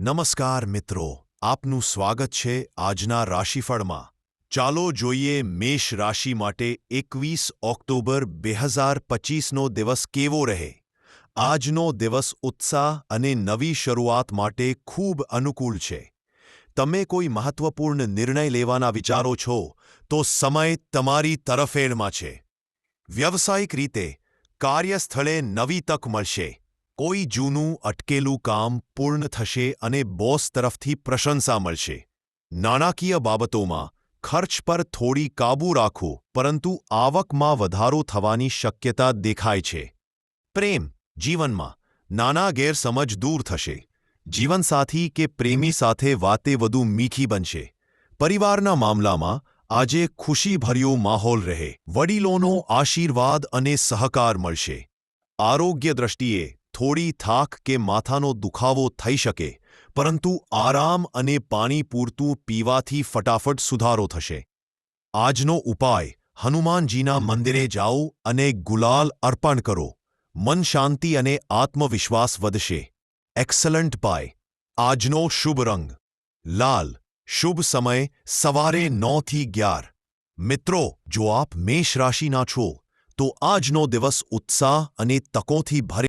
નમસ્કાર મિત્રો, આપનું સ્વાગત છે આજના રાશિફળમાં. ચાલો જોઈએ મેષ રાશિ માટે એકવીસ ઓક્ટોબર બે હજાર પચીસનો દિવસ કેવો રહે? આજનો દિવસ ઉત્સાહ અને નવી શરૂઆત માટે ખૂબ અનુકૂળ છે. તમે કોઈ મહત્વપૂર્ણ નિર્ણય લેવાના વિચારો છો, તો સમય તમારી તરફેણમાં છે. વ્યવસાયિક રીતે કાર્યસ્થળે નવી તક મળશે. કોઈ જૂનું, અટકેલું કામ પૂર્ણ થશે અને બોસ તરફથી પ્રશંસા મળશે. નાણાકીય બાબતોમાં ખર્ચ પર થોડી કાબૂ રાખો, પરંતુ આવકમાં વધારો થવાની શક્યતા દેખાય છે. પ્રેમ, જીવનમાં નાના ગેરસમજ દૂર થશે. જીવનસાથી કે પ્રેમી સાથે વાતે વધુ મીઠી બનશે. પરિવારના મામલામાં આજે ખુશીભર્યો માહોલ રહે. વડીલોનો આશીર્વાદ અને સહકાર મળશે. આરોગ્ય દ્રષ્ટિએ થોડી થાક કે માથાનો દુખાવો થઈ શકે, પરંતુ આરામ અને પાણી પૂરતું પીવાથી ફટાફટ સુધારો થશે. આજનો ઉપાય, હનુમાનજીના મંદિરે જાઓ અને ગુલાલ અર્પણ કરો. મન શાંતિ અને આત્મવિશ્વાસ વધશે. એક્સલન્ટ પાય આજનો શુભ રંગ. લાલ. શુભ સમય, સવારે નવથી અગિયાર. મિત્રો, જો આપ મેષ રાશિના છો, તો આજનો દિવસ ઉત્સાહ અને તકોથી ભરે